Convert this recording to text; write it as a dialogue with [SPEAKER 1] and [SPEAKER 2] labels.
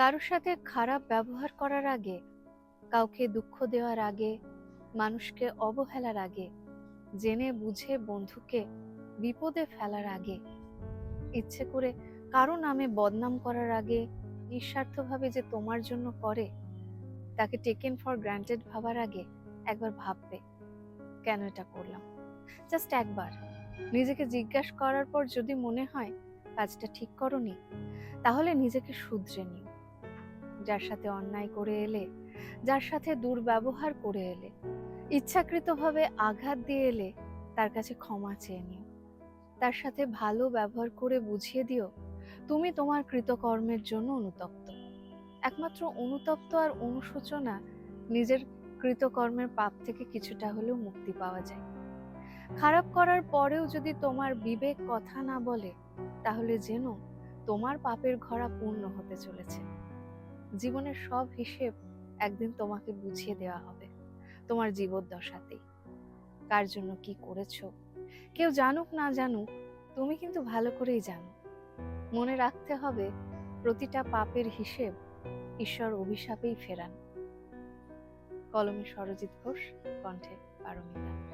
[SPEAKER 1] কারোর সাথে খারাপ ব্যবহার করার আগে, কাউকে দুঃখ দেওয়ার আগে, মানুষকে অবহেলার আগে, জেনে বুঝে বন্ধুকে বিপদে ফেলার আগে, ইচ্ছে করে কারও নামে বদনাম করার আগে, নিঃস্বার্থভাবে যে তোমার জন্য করে, তাকে টেকেন ফর গ্রান্টেড ভাবার আগে একবার ভাববে, কেন এটা করলাম? জাস্ট একবার। নিজেকে জিজ্ঞাসা করার পর যদি মনে হয়, কাজটা ঠিক করনি, তাহলে নিজেকে শুধরে নিও। যার সাথে অন্যায় করে এলে, যার সাথে দুর্ব্যবহার করে এলে, ইচ্ছাকৃতভাবে আঘাত দিয়ে এলে তার কাছে ক্ষমা চেয়ে নিও। তার সাথে ভালো ব্যবহার করে বুঝিয়ে দিও, তুমি তোমার কৃতকর্মের জন্য অনুতপ্ত। একমাত্র অনুতপ্ত আর অনুশোচনা নিজের কৃতকর্মের পাপ থেকে কিছুটা হলেও মুক্তি পাওয়া যায়। খারাপ করার পরেও যদি তোমার বিবেক কথা না বলে, তাহলে যেন তোমার পাপের ঘরা পূর্ণ হতে চলেছে। জীবনের সব হিসেব একদিন তোমাকে বুঝিয়ে দেওয়া হবে। তোমার জীবদ্দশাতেই। কার জন্য কি করেছ? কেউ জানুক না জানুক, তুমি কিন্তু ভালো করেই জানো। মনে রাখতে হবে, প্রতিটা পাপের হিসেব ঈশ্বর অভিশাপেই ফেরান। কলমে সরজিৎ ঘোষ, কণ্ঠে পারমিতা।